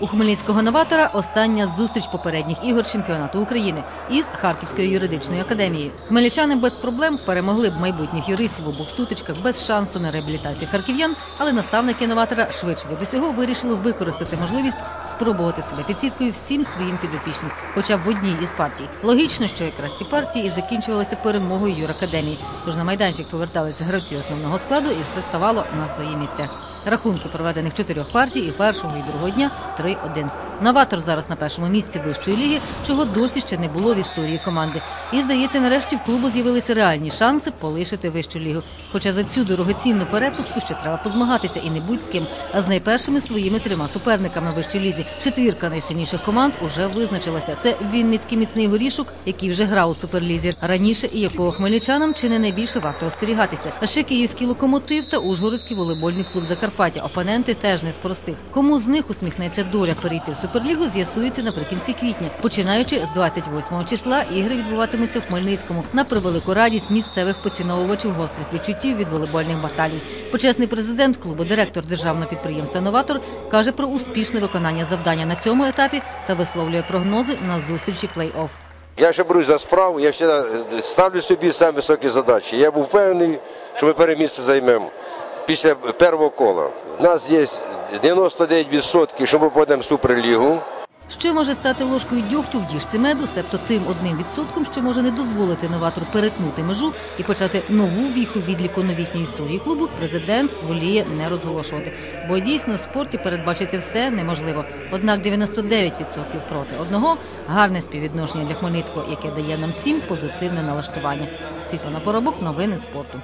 У хмельницького новатора остання зустріч попередніх ігор чемпіонату України із Харківською юридичною академією. Хмельничани без проблем перемогли б майбутніх юристів у обох сутичках без шансу на реабілітацію харків'ян, але наставники новатора швидше від усього вирішили використати можливість спробувати себе під сіткою всім своїм підопічним, хоча б в одній із партій. Логічно, що якраз ці партії і закінчувалися перемогою юракадемії. Тож на майданчик поверталися гравці основного складу, і все ставало на свої місця. Рахунки проведених чотирьох партій і першого і другого дня 3-1. Новатор зараз на першому місці вищої ліги, чого досі ще не було в історії команди. І здається, нарешті в клубу з'явилися реальні шанси полишити вищу лігу. Хоча за цю дорогоцінну перепустку ще треба позмагатися і не будь з ким, а з найпершими своїми трьома суперниками вищій лізі. Четвірка найсильніших команд уже визначилася. Це Вінницький міцний горішок, який вже грав у суперлізі раніше, і якого хмельничанам чи не найбільше варто остерігатися. А ще київський локомотив та Ужгородський волейбольний клуб Закарпаття. Опоненти теж не з простих. Кому з них усміхнеться доля перейти в суперлігу, з'ясується наприкінці квітня. Починаючи з 28 числа, ігри відбуватимуться в Хмельницькому на превелику радість місцевих поціновувачів гострих відчуттів від волейбольних баталій. Почесний президент клубу, директор державного підприємства Новатор каже про успішне виконання завдання на цьому етапі та висловлює прогнози на зустрічі плей-офф. Я ще борюсь за справу, я завжди ставлю собі самі високі задачі. Я був впевнений, що ми перше місце займемо після першого кола. У нас є 99%, що ми попадемо в суперлігу. Що може стати ложкою дьогтю в діжці меду, себто тим одним відсотком, що може не дозволити новатору перетнути межу і почати нову віху відліку новітньої історії клубу, президент воліє не розголошувати. Бо дійсно в спорті передбачити все неможливо. Однак 99% проти одного гарне співвідношення для Хмельницького, яке дає нам всім позитивне налаштування. Світлана Поробок, новини спорту.